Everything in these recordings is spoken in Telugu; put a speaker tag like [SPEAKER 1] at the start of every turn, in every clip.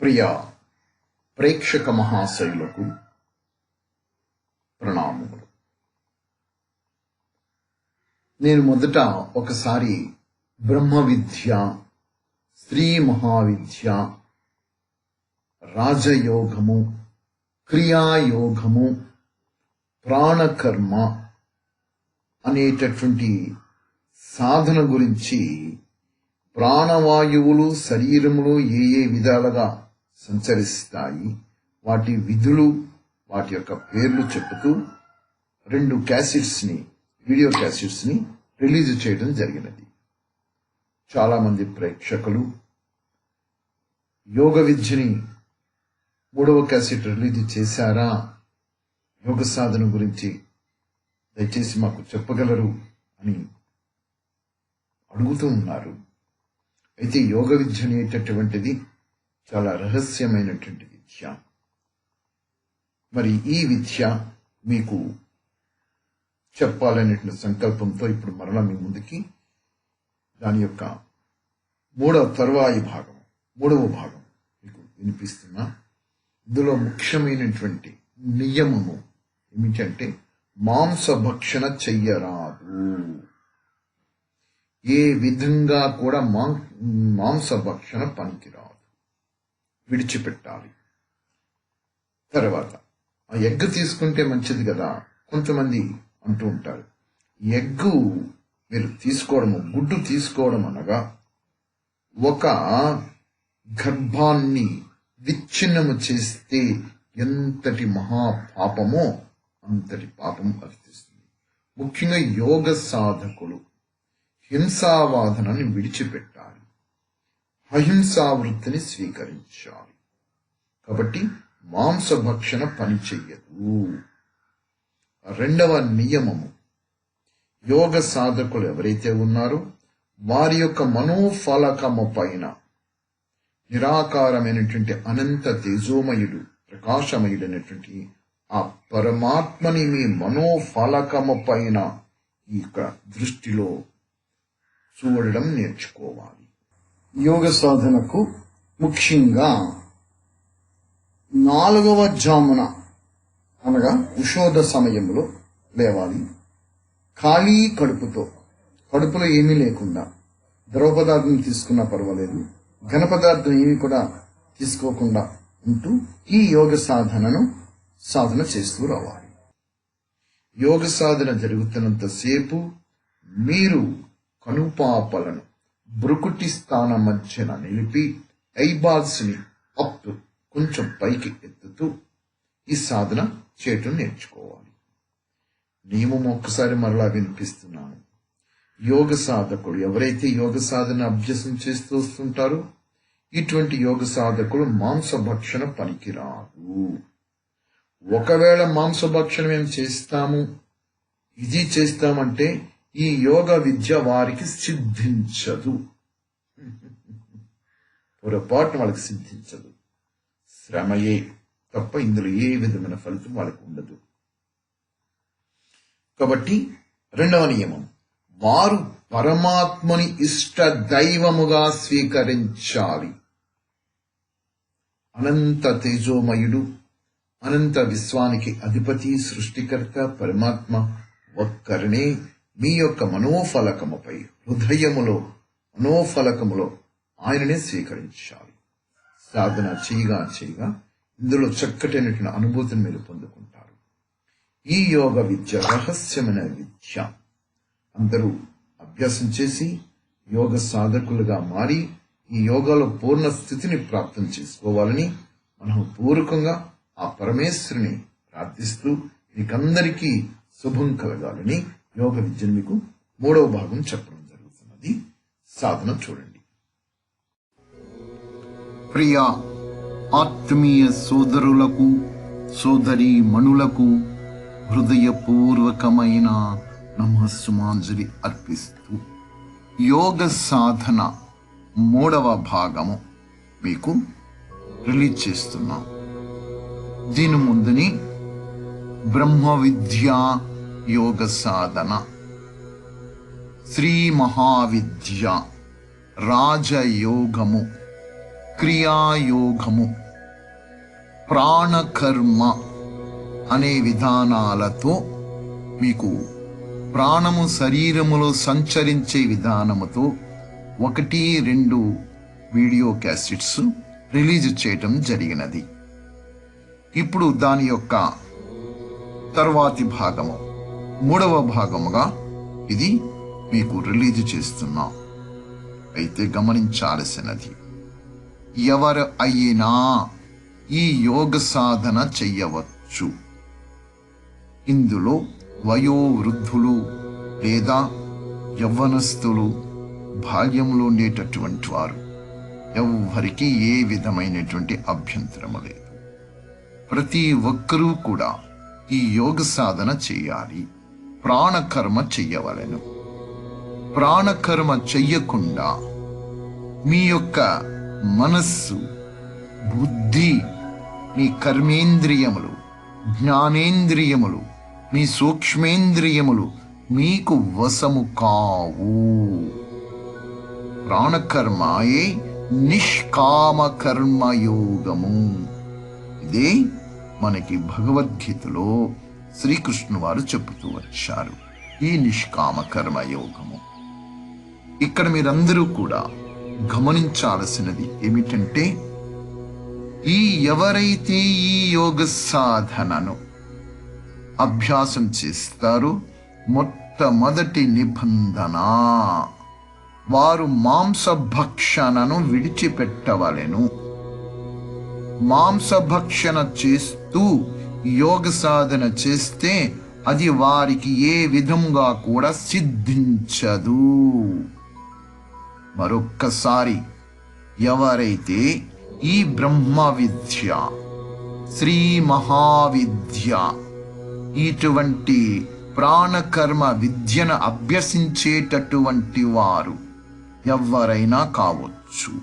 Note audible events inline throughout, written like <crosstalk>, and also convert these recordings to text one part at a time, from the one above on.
[SPEAKER 1] ప్రియ ప్రేక్షక మహాశైలకు ప్రణామములు. నేను మొదట ఒకసారి బ్రహ్మ విద్య స్త్రీ మహావిద్య రాజయోగము క్రియాయోగము ప్రాణకర్మ అనేటటువంటి సాధన గురించి ప్రాణవాయువులు శరీరములు ఏ ఏ విధాలుగా సంచరిస్తాయి. వాటి విధులు వాటి యొక్క పేర్లు చెబుతూ రెండు క్యాసెట్స్ని వీడియో క్యాసెట్స్ని రిలీజ్ చేయడం జరిగినది. చాలా మంది ప్రేక్షకులు యోగ విద్యని మూడవ క్యాసెట్ రిలీజ్ చేశారా? యోగ సాధన గురించి దయచేసి మాకు చెప్పగలరు అని అడుగుతూ ఉన్నారు. అయితే యోగ విద్య అనేటటువంటిది చాలా రహస్యమైనటువంటి విద్య. మరి ఈ విద్య మీకు చెప్పాలనేటువంటి సంకల్పంతో ఇప్పుడు మరలా మీ ముందుకి దాని యొక్క మూడవ తర్వాయి భాగం మూడవ భాగం మీకు వినిపిస్తున్నా. ఇందులో ముఖ్యమైనటువంటి నియమము ఏమిటంటే మాంసభక్షణ చెయ్యరాదు. ఏ విధంగా కూడా మాం మాంసభక్షణ పనికిరాదు. విడిచిపెట్టాలి. తర్వాత ఆ ఎగ్ తీసుకుంటే మంచిది కదా? కొంతమంది అంటూ ఉంటారు. ఎగ్గు మీరు తీసుకోవడము గుడ్డు తీసుకోవడం అనగా ఒక గర్భాన్ని విచ్ఛిన్నము చేస్తే ఎంతటి మహాపాపమో అంతటి పాపం వర్తిస్తుంది ముఖ్యంగా యోగ సాధకులు హింసావాదనని విడిచిపెట్టాలి. అహింసా వృత్తిని స్వీకరించాలి. కాబట్టి మాంసభక్షణ పని చెయ్యదు. రెండవ నియమము. యోగ సాధకులు ఎవరైతే ఉన్నారో వారి యొక్క మనోఫలకము పైన నిరాకారమైనటువంటి అనంత తేజోమయుడు ప్రకాశమయుడైనటువంటి ఆ పరమాత్మని మీ మనోఫలకము పైన ఈ యొక్క దృష్టిలో చూడడం నేర్చుకోవాలి. యోగ సాధనకు ముఖ్యంగా నాలుగవ జామున అనగా ఉషోద సమయంలో లేవాలి. ఖాళీ కడుపుతో కడుపులో ఏమీ లేకుండా ద్రవ పదార్థం తీసుకున్నా పర్వాలేదు. ఘన పదార్థం ఏమి కూడా తీసుకోకుండా ఉంటూ ఈ యోగ సాధనను సాధన చేస్తూ రావాలి. యోగ సాధన జరుగుతున్నంతసేపు మీరు కనుపాపలను బ్రుకుటి స్థాన మధ్యన నిలిపి ఐబాల్స్ని అప్ కొంచెం పైకి ఎత్తుతూ ఈ సాధన చేయటం నేర్చుకోవాలి. నియమం ఒక్కసారి మరలా వినిపిస్తున్నాను. యోగ సాధకుడు ఎవరైతే యోగ సాధన అభ్యసం చేస్తూ వస్తుంటారో ఇటువంటి యోగ సాధకులు మాంసభక్షణ పనికిరాదు ఒకవేళ మాంసభక్షణ మేము చేస్తాము ఇది చేస్తామంటే ఈ యోగ విద్య వారికి సిద్ధించదు. పొరపాటు వాళ్ళకి సిద్ధించదు. శ్రమయే తప్ప ఇందులో ఏ విధమైన ఫలితం వాళ్ళకు ఉండదు. కాబట్టి రెండవ నియమం. వారు పరమాత్మని ఇష్ట దైవముగా స్వీకరించాలి. అనంత తేజోమయుడు అనంత విశ్వానికి అధిపతి సృష్టికర్త పరమాత్మ ఒక్కరినే మీ యొక్క మనోఫలకముపై హృదయములో మనోఫలకములో ఆయననే స్వీకరించాలి. సాధన చేయగా చేయగా ఇందులో చక్కటైనటువంటి అనుభూతిని మీరు పొందుకుంటారు. ఈ యోగ విద్య రహస్యమైన విద్య. అందరూ అభ్యాసం చేసి యోగ సాధకులుగా మారి ఈ యోగాలో పూర్ణ స్థితిని ప్రాప్తం చేసుకోవాలని మనం పూర్వకంగా ఆ పరమేశ్వరుని ప్రార్థిస్తూ మీకందరికీ శుభం కలగాలని యోగ విద్యను మీకు మూడవ భాగం చెప్పడం జరుగుతున్నది. సాధన చూడండి. ప్రియ ఆత్మీయ సోదరులకు సోదరి మణులకు హృదయపూర్వకమైన నమస్సుమాంజలి అర్పిస్తూ యోగ సాధన మూడవ భాగము మీకు రిలీజ్ చేస్తున్నాం. దీని ముందుని బ్రహ్మ విద్యా యోగ సాధన. శ్రీ మహావిద్య రాజయోగము క్రియాయోగము ప్రాణకర్మ అనే విధానాలతో మీకు ప్రాణము శరీరములో సంచరించే విధానముతో ఒకటి రెండు వీడియో క్యాసెట్స్ రిలీజ్ చేయటం జరిగినది. ఇప్పుడు దాని యొక్క తర్వాతి భాగము. మూడవ భాగముగా ఇది మీకు రిలీజ్ చేస్తున్నాం. అయితే గమనించాల్సినది ఎవరు అయినా ఈ యోగ సాధన చెయ్యవచ్చు. ఇందులో వయోవృద్ధులు లేదా యవ్వనస్తులు బాల్యంలో ఉండేటటువంటి వారు ఎవ్వరికి ఏ విధమైనటువంటి అభ్యంతరము లేదు. ప్రతి ఒక్కరూ కూడా ఈ యోగ సాధన చేయాలి. ప్రాణకర్మ చెయ్యవలెను. ప్రాణకర్మ చెయ్యకుండా మీ యొక్క మనస్సు బుద్ధి మీ కర్మేంద్రియములు జ్ఞానేంద్రియములు మీ సూక్ష్మేంద్రియములు మీకు వశము కావు. ప్రాణకర్మాయే నిష్కామ కర్మయోగము ఇదే మనకి భగవద్గీతలో శ్రీకృష్ణు వారు చెబుతూ వచ్చారు. ఈ నిష్కామ కర్మయోగము. ఇక్కడ మీరందరూ కూడా గమనించాల్సినది ఏమిటంటే ఈ ఎవరైతే ఈ యోగ సాధనను అభ్యాసం చేస్తారో మొట్టమొదటి నిబంధన వారు మాంసభక్షణను విడిచిపెట్టవలెను. మాంసభక్షణ చేస్తూ యోగ సాధన చేస్తే అది వారికి ఏ విధంగా కూడా సిద్ధించదు. మరొక్కసారి ఎవరైతే ఈ బ్రహ్మ విద్య శ్రీ మహావిద్య ఇటువంటి ప్రాణకర్మ విద్యను అభ్యసించేటటువంటి వారు ఎవరైనా కావచ్చు.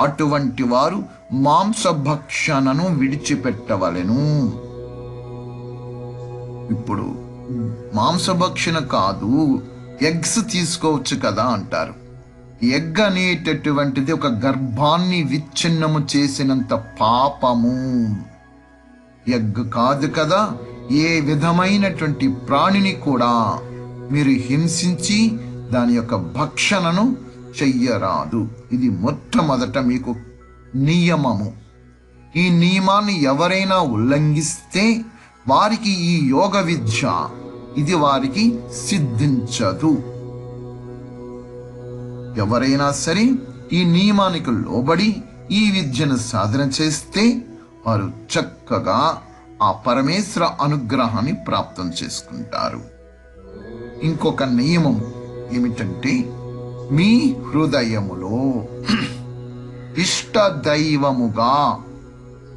[SPEAKER 1] అటువంటి వారు మాంసభక్షణను విడిచిపెట్టవలెను. ఇప్పుడు మాంసభక్షణ కాదు ఎగ్స్ తీసుకోవచ్చు కదా అంటారు. ఎగ్ అనేటటువంటిది ఒక గర్భాన్ని విచ్ఛిన్నము చేసినంత పాపము. ఎగ్ కాదు కదా ఏ విధమైనటువంటి ప్రాణిని కూడా మీరు హింసించి దాని యొక్క భక్షణను చెయ్యరాదు. ఇది మొట్టమొదట మీకు నియమము. ఈ నియమాన్ని ఎవరైనా ఉల్లంఘిస్తే వారికి ఈ యోగ విద్య ఇది వారికి సిద్ధించదు. ఎవరైనా సరే ఈ నియమానికి లోబడి ఈ విద్యను సాధన చేస్తే వారు చక్కగా ఆ పరమేశ్వర అనుగ్రహాన్ని ప్రాప్తం చేసుకుంటారు. ఇంకొక నియమం ఏమిటంటే మీ హృదయములో <clears throat> ఇష్ట దైవముగా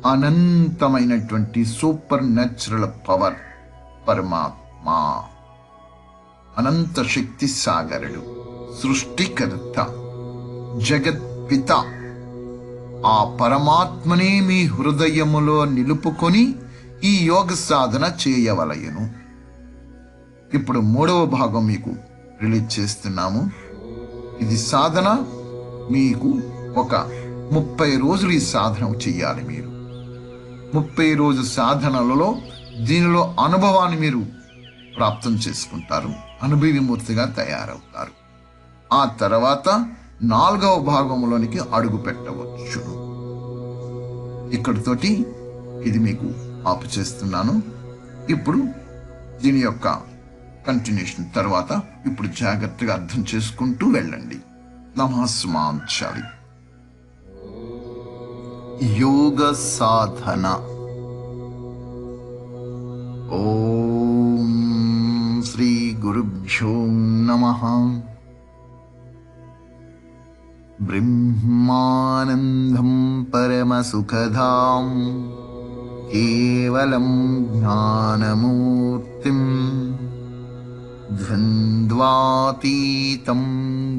[SPEAKER 1] అనంతమైనటువంటి సూపర్ న్యాచురల్ పవర్ పరమాత్మ. అనంత శక్తి సాగరుడు సృష్టికర్త జగత్పిత. ఆ పరమాత్మనే మీ హృదయములో నిలుపుకొని ఈ యోగ సాధన చేయవలయను. ఇప్పుడు మూడవ భాగం మీకు రిలీజ్ చేస్తున్నాము. ఇది సాధన మీకు ఒక ముప్పై రోజులు ఈ సాధన చేయాలి మీరు. ముప్పై రోజు సాధనలలో దీనిలో అనుభవాన్ని మీరు ప్రాప్తం చేసుకుంటారు. అనుభవమూర్తిగా తయారవుతారు. ఆ తర్వాత నాలుగవ భాగంలోనికి అడుగు పెట్టవచ్చు. ఇక్కడితోటి ఇది మీకు ఆపు చేస్తున్నాను. ఇప్పుడు దీని యొక్క కంటిన్యూషన్ తర్వాత ఇప్పుడు జాగ్రత్తగా అర్థం చేసుకుంటూ వెళ్ళండి. నమస్మాంచాలి योगसाधना। ॐ श्रीगुरुभ्यो नमः। ब्रह्मानन्दं परमसुखदां केवलं ज्ञानमूर्तिम् द्वन्द्वातीतं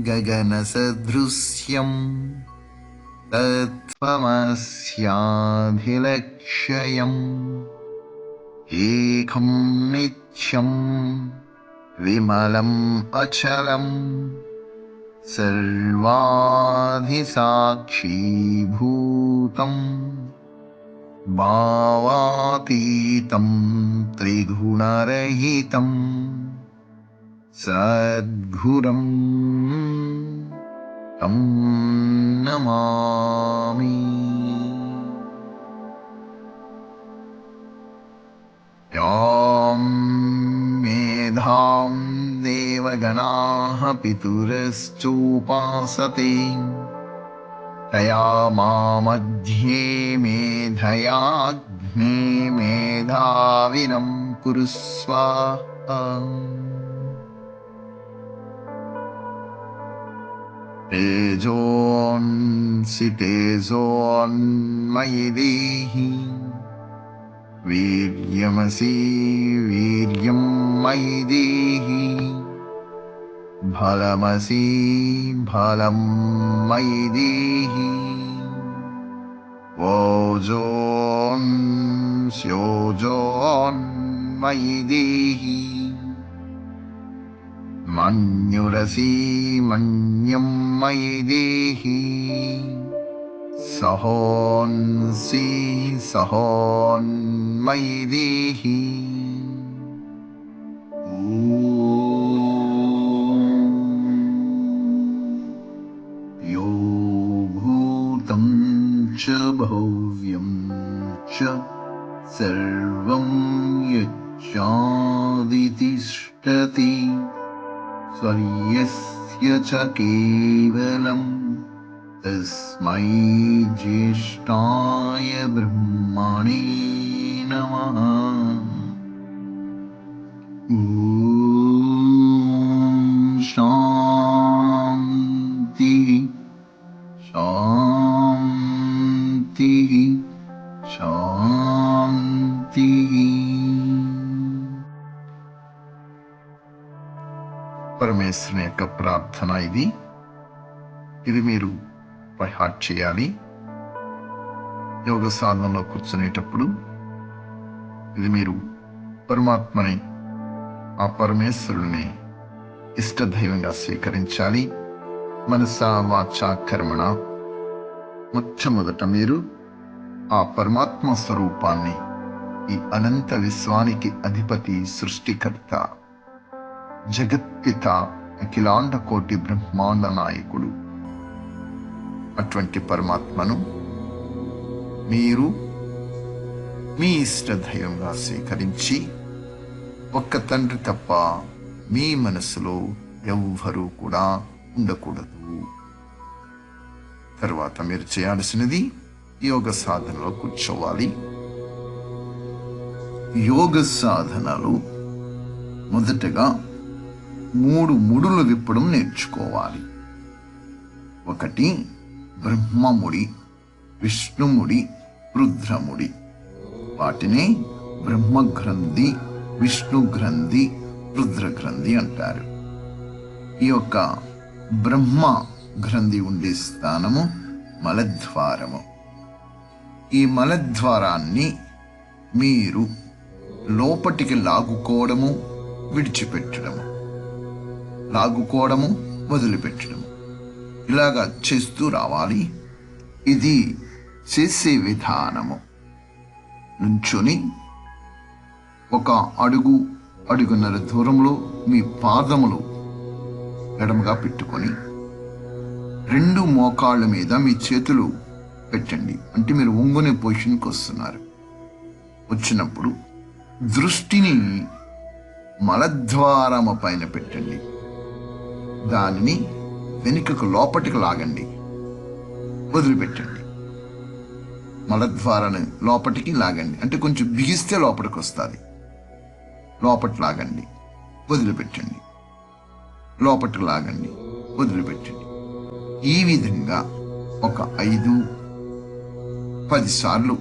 [SPEAKER 1] गगनसदृश्यम्। त्वमस्याधिलक्ष्यम् एकं नित्यं विमलम् अचलम्। सर्वाधिसाक्षीभूतम्। भावातीतं त्रिगुणरहितं सद्गुरम् तं नमामि। यां मेधां देवगणाः पितुरश्चोपासते। तया मामध्ये मेधयाग्ने मेधाविनं कुरु स्वाहा तेजोऽंसि तेजोन्मयि देहि वीर्यमसि वीर्यं मयि देहि फलमसि फलं मयि देहि ओजोऽंस्योजोन्मयि देहि मन्युरसि मन्यं मयि देहि। सहोन्सि सहोन्मयि देहि। यो भूतं च भव्यं च सर्वं यच्चादितिष्ठति स्वर्यस्य च केवलम् तस्मै ज्येष्ठाय ब्रह्मणे नमः। शान्तिः शान्तिः शान्तिः పరమేశ్వరుని యొక్క ప్రార్థన ఇది. ఇది మీరు బై హార్ట్ చేయాలి. యోగ సాధనలో కూర్చునేటప్పుడు ఇది మీరు పరమాత్మని ఆ పరమేశ్వరుని ఇష్టదైవంగా స్వీకరించాలి. మనసా వాచ కర్మణ. మొట్టమొదట మీరు ఆ పరమాత్మ స్వరూపాన్ని ఈ అనంత విశ్వానికి అధిపతి సృష్టికర్త జగత్పిత అఖిలాండ కోటి బ్రహ్మాండ నాయకుడు. అటువంటి పరమాత్మను మీరు మీ ఇష్ట దైవంగా స్వీకరించి ఒక్క తండ్రి తప్ప మీ మనసులో ఎవ్వరూ కూడా ఉండకూడదు. తర్వాత మీరు చేయాల్సినది యోగ సాధనలో కూర్చోవాలి. యోగ సాధనలు మొదటగా మూడు ముడులు విప్పడం నేర్చుకోవాలి. ఒకటి బ్రహ్మముడి విష్ణుముడి రుద్రముడి. వాటిని బ్రహ్మగ్రంథి విష్ణు రుద్రగ్రంథి రుద్ర అంటారు. ఈ యొక్క బ్రహ్మ గ్రంథి ఉండే స్థానము మలద్వారము. ఈ మలద్వారాన్ని మీరు లోపటికి లాగుకోవడము విడిచిపెట్టడము. లాగుకోవడము వదిలిపెట్టడము ఇలాగా చేస్తూ రావాలి. ఇది చేసే విధానము. నుంచుని ఒక అడుగు అడుగున్నర దూరంలో మీ పాదములు ఎడమగా పెట్టుకొని రెండు మోకాళ్ళ మీద మీ చేతులు పెట్టండి. అంటే మీరు ఒంగునే పొజిషన్కి వస్తున్నారు. వచ్చినప్పుడు దృష్టిని మలద్వారము పైన పెట్టండి. దానిని వెనుకకు లోపటికి లాగండి. వదిలిపెట్టండి. మలద్వారాన్ని లోపటికి లాగండి. అంటే కొంచెం బిగిస్తే లోపలికి వస్తుంది లోపటి లాగండి. వదిలిపెట్టండి. లోపటికి లాగండి. వదిలిపెట్టండి. ఈ విధంగా ఒక ఐదు పదిసార్లు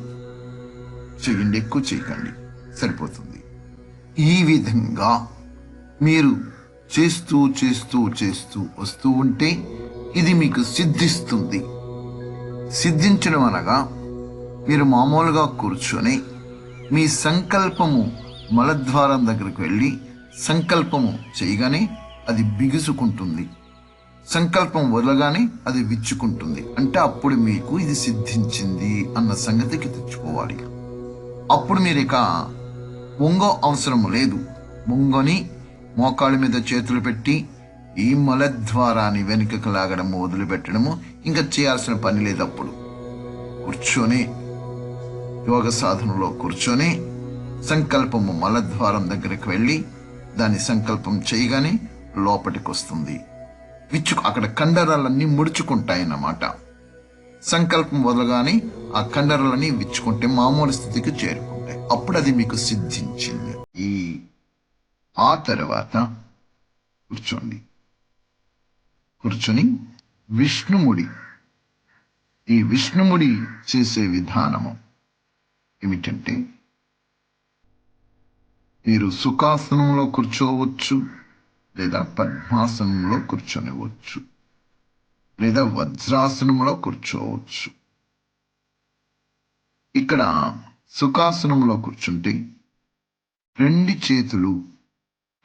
[SPEAKER 1] చేయండి ఎక్కువ చేయకండి సరిపోతుంది. ఈ విధంగా మీరు చేస్తూ చేస్తూ చేస్తూ వస్తూ ఉంటే ఇది మీకు సిద్ధిస్తుంది. సిద్ధించడం అనగా మీరు మామూలుగా కూర్చొని మీ సంకల్పము మలద్వారం దగ్గరికి వెళ్ళి సంకల్పము చేయగానే అది బిగుసుకుంటుంది. సంకల్పం వదలగానే అది విచ్చుకుంటుంది. అంటే అప్పుడు మీకు ఇది సిద్ధించింది అన్న సంగతికి తెచ్చుకోవాలి. అప్పుడు మీరు ఇక వంగో అవసరం లేదు. వంగొని మోకాళ్ళ మీద చేతులు పెట్టి ఈ మలద్వారాన్ని వెనుకకు లాగడము వదిలిపెట్టడము ఇంకా చేయాల్సిన పని లేదు అప్పుడు కూర్చొని యోగ సాధనలో కూర్చొని సంకల్పము మలద్వారం దగ్గరికి వెళ్ళి దాని సంకల్పం చేయగానే లోపలికి వస్తుంది విచ్చు అక్కడ కండరాలన్నీ ముడుచుకుంటాయన్నమాట. సంకల్పం వదలగానే ఆ కండరాలన్నీ విచ్చుకుంటే మామూలు స్థితికి చేరుకుంటాయి. అప్పుడు అది మీకు సిద్ధించింది. ఈ ఆ తర్వాత కూర్చోండి. కూర్చొని విష్ణుముడి ఈ విష్ణుముడి చేసే విధానము ఏమిటంటే మీరు సుఖాసనంలో కూర్చోవచ్చు లేదా పద్మాసనంలో కూర్చొనివచ్చు లేదా వజ్రాసనంలో కూర్చోవచ్చు. ఇక్కడ సుఖాసనంలో కూర్చుంటే రెండు చేతులు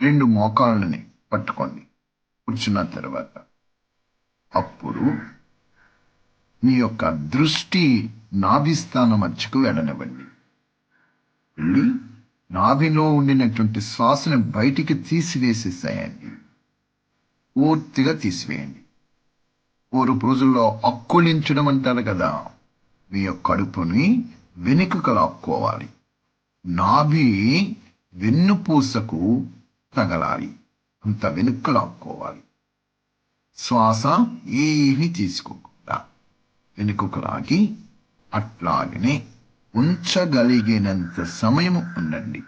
[SPEAKER 1] రెండు మోకాళ్ళని పట్టుకోండి. కూర్చున్న తర్వాత అప్పుడు మీ యొక్క దృష్టి నాభిస్థాన మధ్యకు వెళ్ళనివ్వండి. వెళ్ళి నాభిలో ఉండినటువంటి శ్వాసను బయటికి తీసివేసేసాయండి. పూర్తిగా తీసివేయండి. పూర్వపు రోజుల్లో అక్కులించడం అంటారు కదా మీ యొక్క కడుపుని వెనుకకు లాక్కోవాలి. నాభి వెన్నుపూసకు తగలాలి అంత వెనుక లాక్కోవాలి శ్వాస ఏమీ తీసుకోకుండా వెనుకకు లాగి అట్లాగనే ఉంచగలిగినంత సమయం ఉండండి.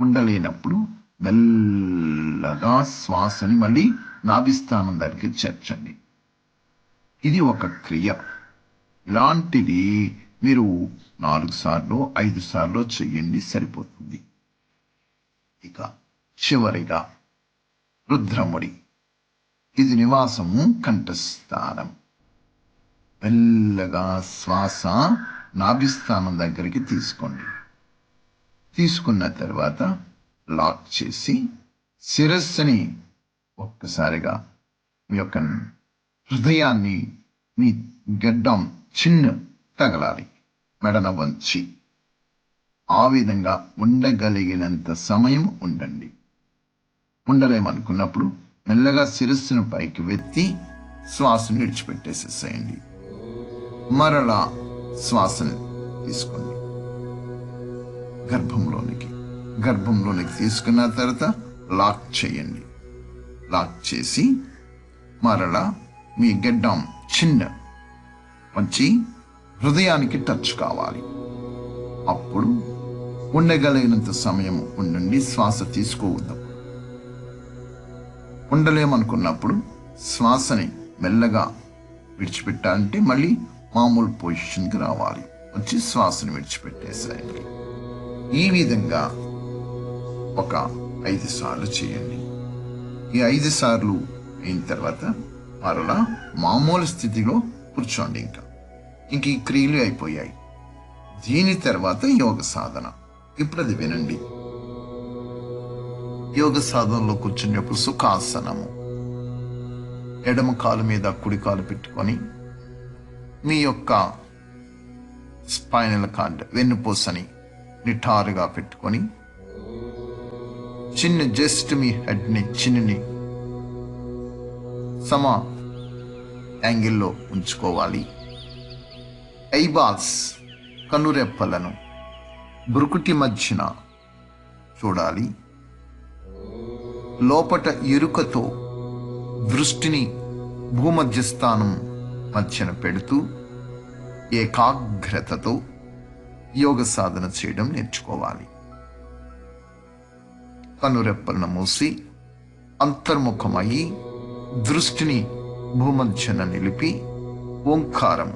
[SPEAKER 1] ఉండలేనప్పుడు మెల్లగా శ్వాసని మళ్ళీ నాభిస్థానం దగ్గరికి చేర్చండి. ఇది ఒక క్రియ. ఇలాంటిది మీరు నాలుగు సార్లు ఐదు సార్లు చెయ్యండి సరిపోతుంది. ఇక చివరిగా రుద్రముడి. ఇది నివాసము కంఠస్థానం. మెల్లగా శ్వాస నాభిస్థానం దగ్గరికి తీసుకోండి. తీసుకున్న తర్వాత లాక్ చేసి శిరస్సుని ఒక్కసారిగా మీ యొక్క హృదయాన్ని మీ గడ్డం చిన్న తగలాలి. మెడన వంచి ఆ విధంగా ఉండగలిగినంత సమయం ఉండండి. ఉండలేమనుకున్నప్పుడు మెల్లగా శిరస్సును పైకి వెత్తి శ్వాసను విడిచిపెట్టేసేసేయండి. మరలా శ్వాసను తీసుకోండి. గర్భంలోనికి గర్భంలోనికి తీసుకున్న తర్వాత లాక్ చేయండి. లాక్ చేసి మరలా మీ గడ్డం చిన్న వచ్చి హృదయానికి టచ్ కావాలి. అప్పుడు ఉండగలిగినంత సమయం ఉండండి శ్వాస తీసుకోవద్దు. ఉండలేమనుకున్నప్పుడు శ్వాసని మెల్లగా విడిచిపెట్టాలంటే మళ్ళీ మామూలు పొజిషన్కి రావాలి. వచ్చి శ్వాసను విడిచిపెట్టేసేయండి. ఈ విధంగా ఒక ఐదు సార్లు చేయండి. ఈ ఐదు సార్లు అయిన తర్వాత మరలా మామూలు స్థితిలో కూర్చోండి ఇంకా. ఇంక ఈ క్రియలు అయిపోయాయి. దీని తర్వాత యోగ సాధన. ఇప్పుడు అది వినండి. యోగ సాధనలో కూర్చున్నప్పుడు సుఖాసనము. ఎడమ కాలు మీద కుడి కాలు పెట్టుకొని మీ యొక్క స్పైనల్ కార్డ్ వెన్నుపూసని నిఠారుగా పెట్టుకొని చిన్న జస్ట్ మీ హెడ్ని చిన్నని సమ యాంగిల్లో ఉంచుకోవాలి. ఐబాల్స్ కనురెప్పలను బ్రుకుటి మధ్యన చూడాలి. లోపట ఎరుకతో దృష్టిని భూమధ్యస్థానం మధ్యన పెడుతూ ఏకాగ్రతతో యోగ సాధన చేయడం నేర్చుకోవాలి. కనురెప్పలను మూసి అంతర్ముఖమయ్యి దృష్టిని భూమధ్యన నిలిపి ఓంకారం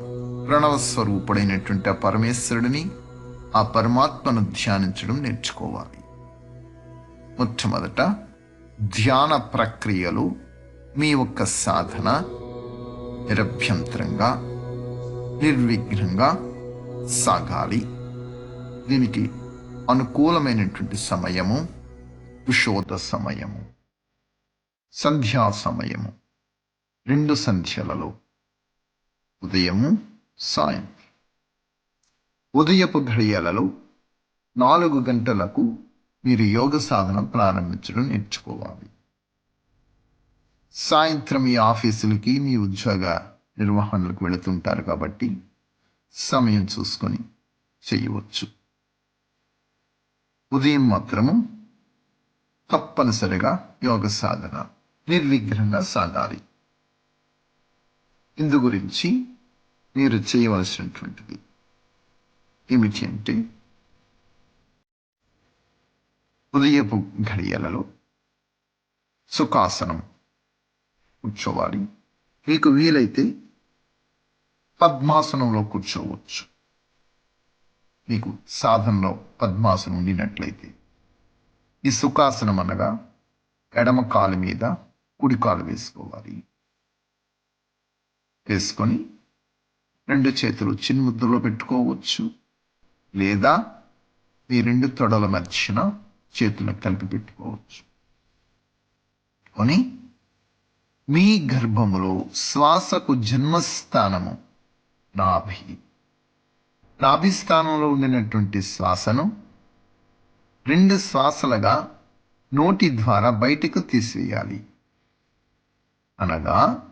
[SPEAKER 1] ప్రణవ స్వరూపుడైనటువంటి ఆ పరమేశ్వరుడిని ఆ పరమాత్మను ధ్యానించడం నేర్చుకోవాలి. మొట్టమొదట ధ్యాన ప్రక్రియలు మీ యొక్క సాధన నిరభ్యంతరంగా నిర్విఘ్నంగా సాగాలి. దీనికి అనుకూలమైనటువంటి సమయము కుషోద సమయము సంధ్యా సమయము రెండు సంధ్యలలో ఉదయము సాయంత్రం. ఉదయపు ఘడియలలో నాలుగు గంటలకు మీరు యోగ సాధన ప్రారంభించడం నేర్చుకోవాలి. సాయంత్రం మీ ఆఫీసులకి మీ ఉద్యోగ నిర్వహణలకు వెళుతుంటారు కాబట్టి సమయం చూసుకొని చేయవచ్చు. ఉదయం మాత్రము తప్పనిసరిగా యోగ సాధన నిర్విఘ్నంగా సాగాలి. ఇందు గురించి మీరు చేయవలసినటువంటిది ఏమిటి అంటే ఉదయపు ఘడియలలో సుఖాసనం కూర్చోవాలి. మీకు వీలైతే పద్మాసనంలో కూర్చోవచ్చు. మీకు సాధనలో పద్మాసనం ఉండినట్లయితే ఈ సుఖాసనం అనగా ఎడమ కాలు మీద కుడి కాలు వేసుకోవాలి. వేసుకొని రెండు చేతులు చిన్న ముద్దలో పెట్టుకోవచ్చు. లేదా మీ రెండు తొడల మధ్యన చేతులను కలిపి పెట్టుకోవచ్చు. కొని మీ గర్భములో శ్వాసకు జన్మస్థానము నాభి. నాభి స్థానంలో ఉండినటువంటి శ్వాసను రెండు శ్వాసలుగా నోటి ద్వారా బయటకు తీసివేయాలి. అనగా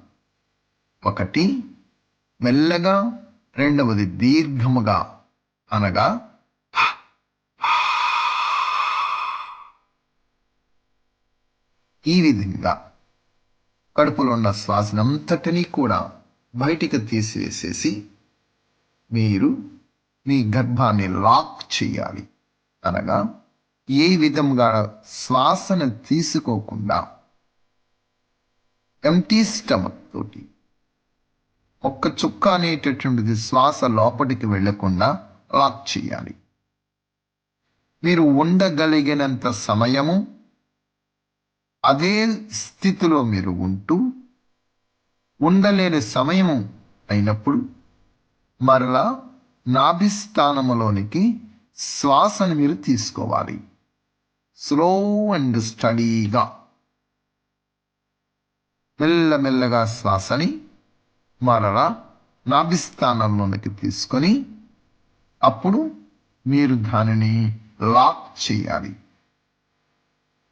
[SPEAKER 1] ఒకటి మెల్లగా రెండవది దీర్ఘముగా అనగా ఈ విధంగా కడుపులో ఉన్న శ్వాసనంతటినీ కూడా బయటికి తీసివేసేసి మీరు మీ గర్భాన్ని లాక్ చేయాలి. అనగా ఏ విధంగా శ్వాసను తీసుకోకుండా ఎంటీ స్టమక్ తోటి ఒక్క చుక్క అనేటటువంటిది శ్వాస లోపలికి వెళ్ళకుండా లాక్ చేయాలి మీరు ఉండగలిగినంత సమయము అదే స్థితిలో మీరు ఉంటూ ఉండలేని సమయము అయినప్పుడు మరలా నాభిస్థానములోనికి శ్వాసను మీరు తీసుకోవాలి. స్లో అండ్ స్టడీగా మెల్లమెల్లగా శ్వాసని మరలా నాభిస్థానంలోనికి తీసుకొని అప్పుడు మీరు దానిని లాక్ చేయాలి.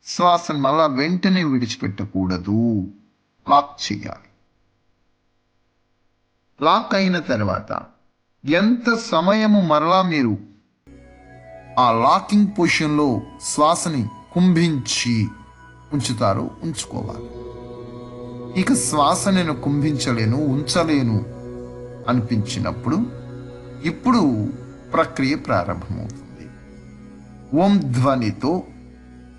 [SPEAKER 1] శ్వాసను మళ్ళా వెంటనే విడిచిపెట్టకూడదు. లాక్ చేయాలి. లాక్ అయిన తర్వాత ఎంత సమయము మరలా మీరు ఆ లాకింగ్ పొజిషన్లో శ్వాసని కుంభించి ఉంచుతారో ఉంచుకోవాలి. ఇక శ్వాస నేను కుంభించలేను ఉంచలేను అనిపించినప్పుడు ఇప్పుడు ప్రక్రియ ప్రారంభమవుతుంది. ఓం ధ్వనితో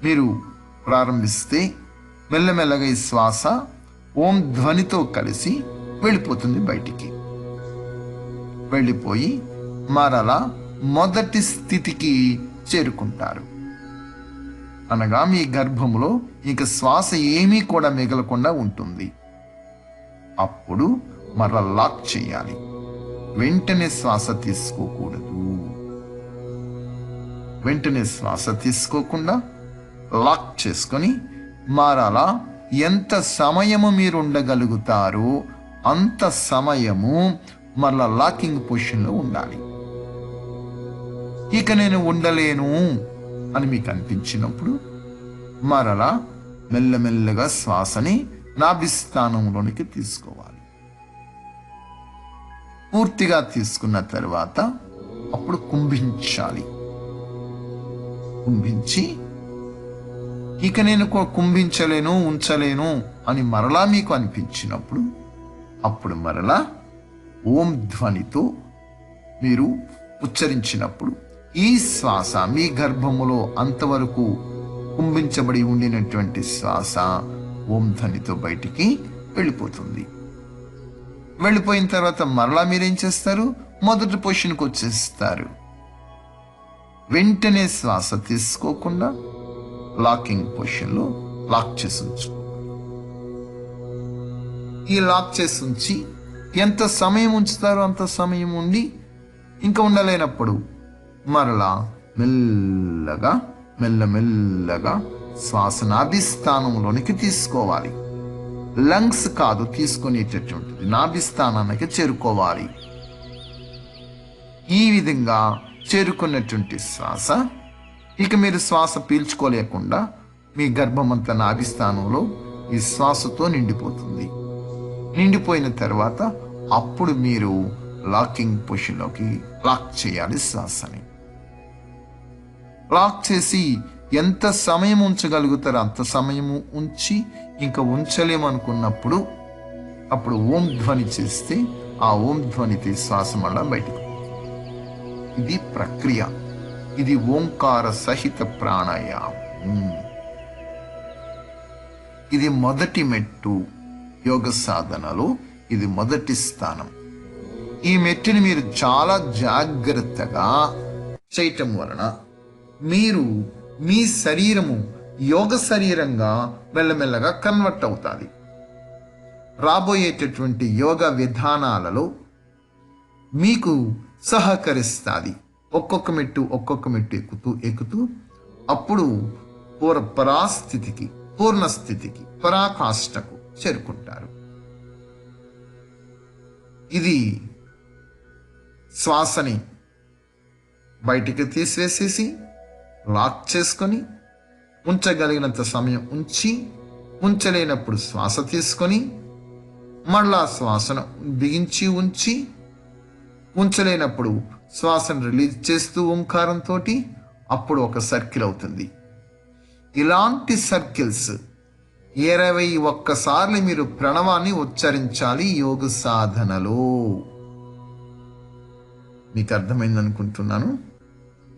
[SPEAKER 1] మీరు ప్రారంభిస్తే మెల్లమెల్లగా ఈ శ్వాస ఓం ధ్వనితో కలిసి వెళ్ళిపోతుంది బయటికి. వెళ్ళిపోయి మరలా మొదటి స్థితికి చేరుకుంటారు. అనగా మీ గర్భములో ఇక శ్వాస ఏమీ కూడా మిగలకుండా ఉంటుంది. అప్పుడు మరలా లాక్ చేయాలి. వెంటనే శ్వాస తీసుకోకూడదు. వెంటనే శ్వాస తీసుకోకుండా లాక్ చేసుకొని మారాలా? ఎంత సమయము మీరు ఉండగలుగుతారో అంత సమయము మరలా లాకింగ్ పొజిషన్లో ఉండాలి. ఇక నేను ఉండలేను అని మీకు అనిపించినప్పుడు మరలా? మెల్లమెల్లగా శ్వాసని నాభిస్థానంలోనికి తీసుకోవాలి. పూర్తిగా తీసుకున్న తర్వాత అప్పుడు కుంభించాలి. కుంభించి ఇక నేను కుంభించలేను ఉంచలేను అని మరలా మీకు అనిపించినప్పుడు అప్పుడు మరలా ఓం ధ్వనితో మీరు ఉచ్చరించినప్పుడు ఈ శ్వాస మీ గర్భములో అంతవరకు కుంభించబడి ఉండినటువంటి శ్వాస ఓం ధ్వనితో బయటికి వెళ్ళిపోతుంది. వెళ్ళిపోయిన తర్వాత మరలా మీరేం చేస్తారు? మొదటి పొజిషన్కి వచ్చేస్తారు. వెంటనే శ్వాస తీసుకోకుండా లాకింగ్ పొజిషన్లో లాక్ చేసి ఉంచు. ఈ లాక్ చేసి ఉంచి ఎంత సమయం ఉంచుతారో అంత సమయం ఉండి ఇంకా ఉండలేనప్పుడు మరలా మెల్లగా మెల్లమెల్లగా శ్వాస నాభిస్థానంలోనికి తీసుకోవాలి. లంగ్స్ కాదు తీసుకునేటటువంటిది నాభిస్థానానికి చేరుకోవాలి. ఈ విధంగా చేరుకున్నటువంటి శ్వాస ఇక మీరు శ్వాస పీల్చుకోలేకుండా మీ గర్భమంతా నాభిస్థానంలో ఈ శ్వాసతో నిండిపోతుంది. నిండిపోయిన తర్వాత అప్పుడు మీరు లాకింగ్ పొజిషన్లోకి లాక్ చేయాలి శ్వాసని. లాక్ చేసి ఎంత సమయం ఉంచగలుగుతారో అంత సమయము ఉంచి ఇంకా ఉంచలేమనుకున్నప్పుడు అప్పుడు ఓం ధ్వని చేస్తే ఆ ఓం ధ్వనితే శ్వాస మళ్ళా బయటకు ఇది ప్రక్రియ. ఇది ఓంకార సహిత ప్రాణాయామం. ఇది మొదటి మెట్టు యోగ సాధనలో ఇది మొదటి స్థానం. ఈ మెట్టుని మీరు చాలా జాగ్రత్తగా చేయటం వలన మీరు మీ శరీరము యోగ శరీరంగా మెల్లమెల్లగా కన్వర్ట్ అవుతుంది. రాబోయేటటువంటి యోగ విధానాలలో మీకు సహకరిస్తుంది. ఒక్కొక్క మెట్టు ఒక్కొక్క మెట్టు ఎక్కుతూ ఎక్కుతూ అప్పుడు పూర పరాస్థితికి పూర్ణస్థితికి పరాకాష్ఠకు చేరుకుంటారు. ఇది శ్వాసని బయటికి తీసివేసేసి లాక్ చేసుకొని ఉంచగలిగినంత సమయం ఉంచి ఉంచలేనప్పుడు శ్వాస తీసుకొని మళ్ళా శ్వాసను బిగించి ఉంచి ఉంచలేనప్పుడు శ్వాసను రిలీజ్ చేస్తూ ఓంకారంతో అప్పుడు ఒక సర్కిల్ అవుతుంది. ఇలాంటి సర్కిల్స్ ఇరవై ఒక్కసార్లు మీరు ప్రణవాన్ని ఉచ్చరించాలి యోగ సాధనలో. మీకు అర్థమైందనుకుంటున్నాను?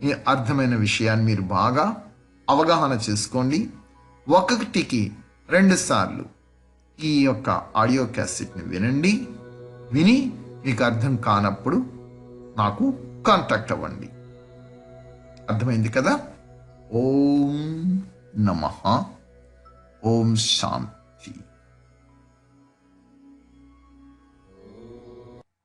[SPEAKER 1] ఈ అర్థమైన విషయాన్ని మీరు బాగా అవగాహన చేసుకోండి. ఒకటికి రెండు సార్లు ఈ యొక్క ఆడియో క్యాసెట్ని వినండి. విని మీకు అర్థం కానప్పుడు నాకు కాంటాక్ట్ అవ్వండి. అర్థమైంది కదా? ఓం నమ. ఓం శాంతి.